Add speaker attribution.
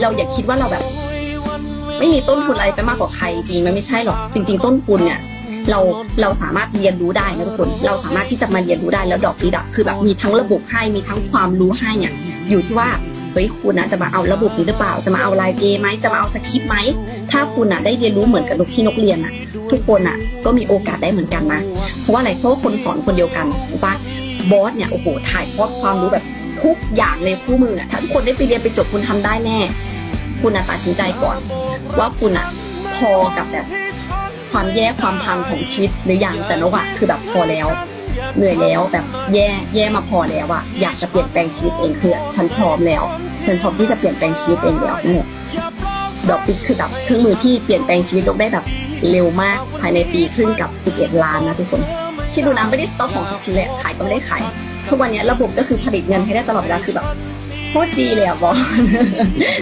Speaker 1: เราอย่าคิดว่าเราแบบ ไม่มีต้นทุนอะไรไปมากกว่าใครจริงมันไม่ใช่หรอกจริง ๆ ต้นทุนเนี่ยเราเราสามารถเรียนรู้ได้นะทุกคน เราสามารถที่จะมาเรียนรู้ได้แล้วดอกดีดักคือแบบมีทั้งระบบให้มีทั้งความรู้ให้เนี่ยอยู่ที่ว่าเฮ้ยคุณนะจะมาเอาระบบนี้หรือเปล่า จะมาเอาลายเอไหมจะมาเอาสคริปต์ไหมถ้าคุณอะได้เรียนรู้เหมือนกับนกที่นกเรียนอะทุกคนอะก็มีโอกาสได้เหมือนกันนะเพราะว่าอะไรเพราะว่าคนสอนคนเดียวกันถูกปะบอสเนี่ยโอ้โหถ่ายทอดความรู้แบบ ทุกอย่างในคู่มือถ้าทุกคนได้ไปเรียนไปจบคุณทำได้แน่ คุณอะตัดสินใจก่อน ว่าคุณอะพอกับแบบความแย่ความพังของชีวิตหรือยังแต่นกอะคือแบบพอแล้วเหนื่อยแล้วแบบแย่แย่มาพอแล้วอะอยากจะเปลี่ยนแปลงชีวิตเองคือฉันพร้อมแล้ว ฉันพร้อมที่จะเปลี่ยนแปลงชีวิตเองแล้วเนี่นแหละดอกปิกคือแบบเครื่องมือที่เปลี่ยนแปลงชีวิตนกได้แบบเร็วมากภายในปีครึ่งกับ 11 ล้านนะทุกคนคิดดูนะไม่ได้สต็อกของสักชิ้นเลยขายก็ไม่ได้ขาย ทุกวันนี้ระบบก็คือผลิตเงินให้ได้ตลอดเวลาคือแบบโคตรดีเลยอะบอ